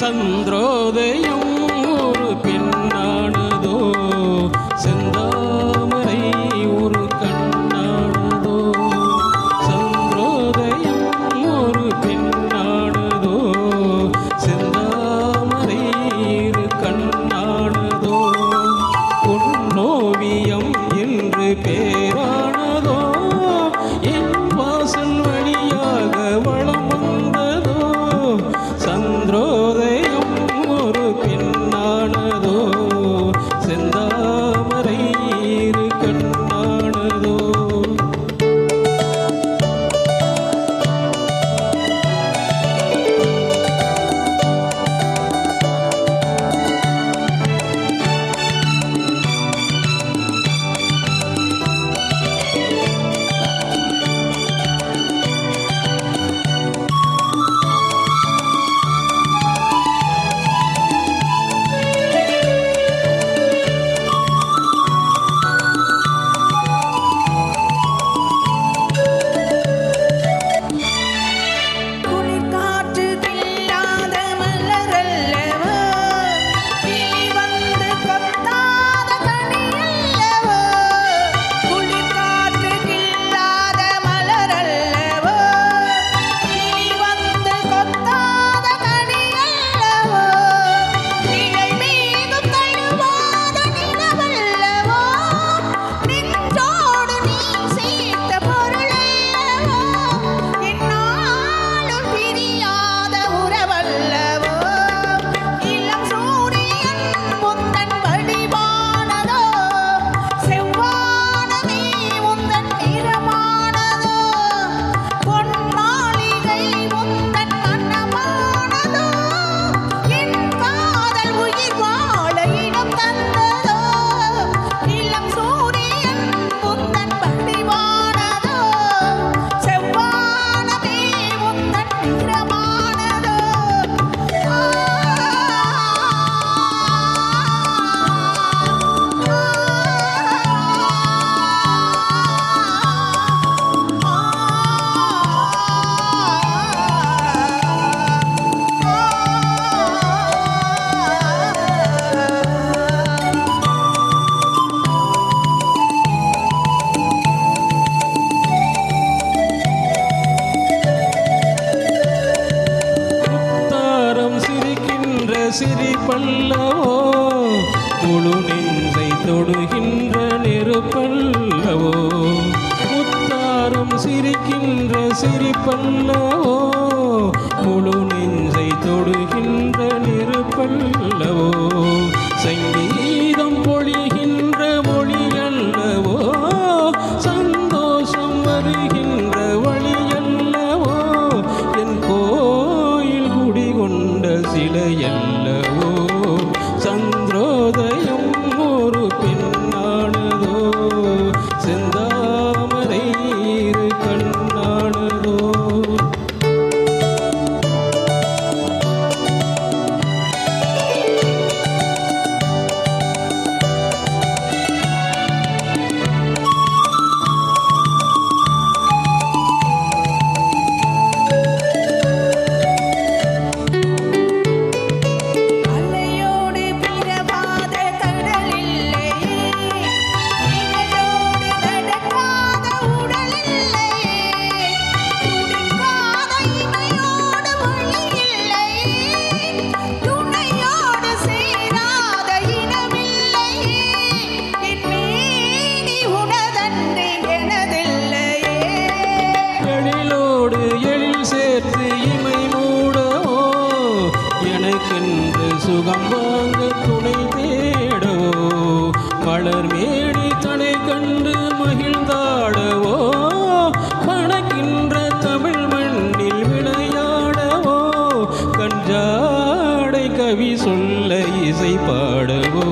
சந்திரோதய சிரிப்பல்லவோ முழு நெஞ்சை தொடுகின்ற நெருப்பல்லவோ முத்தாரம் சிரிக்கின்ற சிரிப்பல்லவோ முழு நெஞ்சை தொடுகின்ற நெருப்பல்லவோ சங்கீ கணி தனை கண்டு மகிழ்ந்தாடவோ? கணக்கின்ற தமிழ் மண்ணில் விளையாடவோ? கஞ்சாடை கவி சொல்ல இசை பாடவோ?